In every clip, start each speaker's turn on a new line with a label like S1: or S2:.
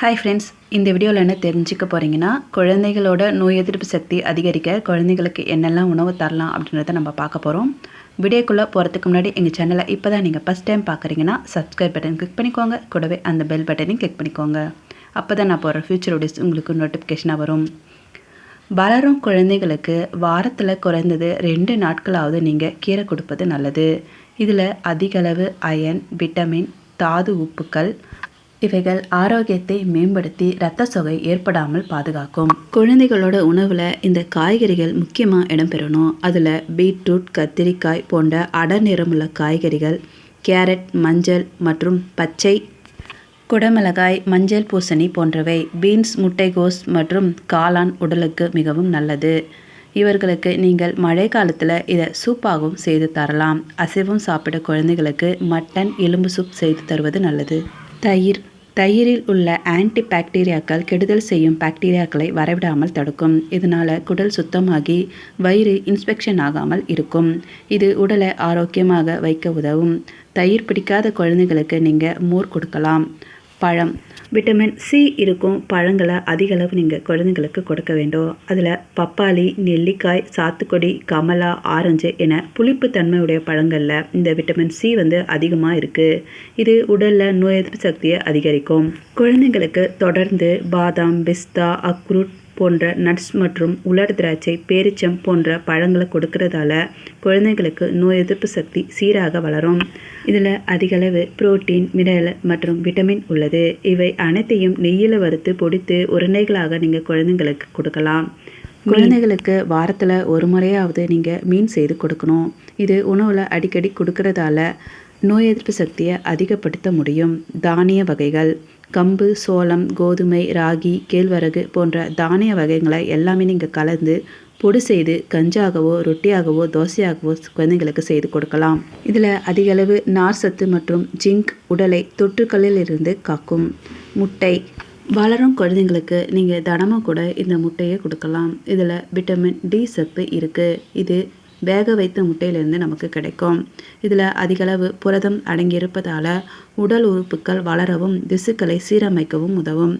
S1: Hi friends இந்த வீடியோவில் என்ன தெரிஞ்சுக்க போகிறீங்கன்னா குழந்தைகளோட நோய் எதிர்ப்பு சக்தி அதிகரிக்க குழந்தைங்களுக்கு என்னெல்லாம் உணவு தரலாம் அப்படின்றத நம்ம பார்க்க போகிறோம் வீடியோக்குள்ளே போகிறதுக்கு முன்னாடி எங்கள் சேனலை இப்போ தான் நீங்கள் ஃபஸ்ட் டைம் பார்க்குறீங்கன்னா சப்ஸ்கிரைப் பட்டன் கிளிக் பண்ணிக்கோங்க. கூடவே அந்த பெல் பட்டனையும் கிளிக் பண்ணிக்கோங்க. அப்போ தான் நான் போகிற ஃபியூச்சர் வீடியோஸ் உங்களுக்கு நோட்டிஃபிகேஷனாக வரும். வளரும் குழந்தைகளுக்கு வாரத்தில் குறைந்தது ரெண்டு நாட்களாவது நீங்கள் கீரை கொடுப்பது நல்லது. இதில் அதிகளவு அயன் விட்டமின் தாது உப்புக்கள் இவைகள் ஆரோக்கியத்தை மேம்படுத்தி இரத்த சொகை ஏற்படாமல் பாதுகாக்கும். குழந்தைகளோட உணவில் இந்த காய்கறிகள் முக்கியமாக இடம்பெறணும். அதில் பீட்ரூட் கத்திரிக்காய் போன்ற அடர் நிறமுள்ள காய்கறிகள் கேரட் மஞ்சள் மற்றும் பச்சை குடமிளகாய் மஞ்சள் பூசணி போன்றவை பீன்ஸ் முட்டைகோஸ் மற்றும் காளான் உடலுக்கு மிகவும் நல்லது. இவர்களுக்கு நீங்கள் மழை காலத்தில் இதை சூப்பாகவும் செய்து தரலாம். அசைவம் சாப்பிட குழந்தைகளுக்கு மட்டன் எலும்பு சூப் செய்து தருவது நல்லது. தயிர் தயிரில் உள்ள ஆன்டி பாக்டீரியாக்கள் கெடுதல் செய்யும் பாக்டீரியாக்களை வரவிடாமல் தடுக்கும். இதனால் குடல் சுத்தமாகி வயிறு இன்ஸ்பெக்ஷன் ஆகாமல் இருக்கும். இது உடலை ஆரோக்கியமாக வைக்க உதவும். தயிர் பிடிக்காத குழந்தைகளுக்கு நீங்கள் மோர் கொடுக்கலாம். பழம். விட்டமின் சி இருக்கும் பழங்களை அதிக அளவு நீங்கள் குழந்தைங்களுக்கு கொடுக்க வேண்டும். அதில் பப்பாளி நெல்லிக்காய் சாத்துக்குடி கமலா ஆரஞ்சு என புளிப்பு தன்மையுடைய பழங்களில் இந்த விட்டமின் சி வந்து அதிகமாக இருக்குது இது உடலில் நோய் எதிர்ப்பு சக்தியை அதிகரிக்கும். குழந்தைங்களுக்கு தொடர்ந்து பாதாம் பிஸ்தா அக்ரூட் போன்ற நட்ஸ் மற்றும் உலர் திராட்சை பேரிச்சம் போன்ற பழங்களை கொடுக்கறதால குழந்தைங்களுக்கு நோய் எதிர்ப்பு சக்தி சீராக வளரும். இதில் அதிகளவு புரோட்டீன் மினரல் மற்றும் விட்டமின் உள்ளது. இவை அனைத்தையும் நெய்யில் வறுத்து பொடித்து உருண்டைகளாக நீங்கள் குழந்தைங்களுக்கு கொடுக்கலாம். குழந்தைகளுக்கு வாரத்தில் ஒரு முறையாவது நீங்கள் மீன் செய்து கொடுக்கணும். இது உணவில் அடிக்கடி கொடுக்கறதால நோய் எதிர்ப்பு சக்தியை அதிகப்படுத்த முடியும். தானிய வகைகள் கம்பு சோளம் கோதுமை ராகி கேழ்வரகு போன்ற தானிய வகைகளை எல்லாமே நீங்கள் கலந்து பொடி செய்து கஞ்சாகவோ ரொட்டியாகவோ தோசையாகவோ குழந்தைங்களுக்கு செய்து கொடுக்கலாம். இதில் அதிகளவு நார் சத்து மற்றும் ஜிங்க் உடலை தொற்றுக்களில் இருந்து காக்கும் முட்டை. வளரும் குழந்தைங்களுக்கு நீங்கள் தினமும் கூட இந்த முட்டையை கொடுக்கலாம். இதில் விட்டமின் டி சத்து இருக்குது இது வேக வைத்த முட்டையிலிருந்து நமக்கு கிடைக்கும். இதில் அதிகளவு புரதம் அடங்கியிருப்பதால் உடல் உறுப்புகள் வளரவும் திசுக்களை சீரமைக்கவும் உதவும்.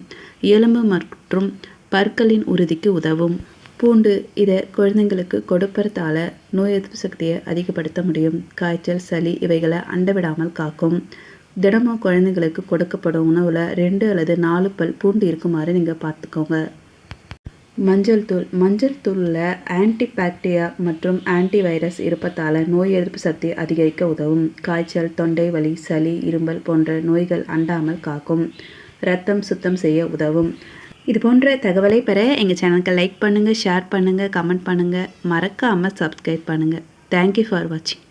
S1: எலும்பு மற்றும் பற்களின் உறுதிக்கு உதவும். பூண்டு இதை குழந்தைங்களுக்கு கொடுப்பறதால நோய் எதிர்ப்பு சக்தியை அதிகப்படுத்த முடியும். காய்ச்சல் சளி இவைகளை அண்டவிடாமல் காக்கும். தினமும் குழந்தைங்களுக்கு கொடுக்கப்படும் உணவில் ரெண்டு அல்லது நாலு பல் பூண்டு இருக்குமாறு நீங்கள் பார்த்துக்கோங்க. மஞ்சள் தூள் மஞ்சள் தூளில் ஆன்டிபாக்டீரியா மற்றும் ஆன்டி வைரஸ் இருப்பதால் நோய் எதிர்ப்பு சக்தி அதிகரிக்க உதவும். காய்ச்சல் தொண்டை வலி சளி இரும்பல் போன்ற நோய்கள் அண்டாமல் காக்கும். ரத்தம் சுத்தம் செய்ய உதவும். இது போன்ற தகவலை பெற எங்கள் சேனலுக்கு லைக் பண்ணுங்கள் ஷேர் பண்ணுங்கள் கமெண்ட் பண்ணுங்கள் மறக்காமல் சப்ஸ்கிரைப் பண்ணுங்கள் தேங்க்யூ ஃபார் வாட்சிங்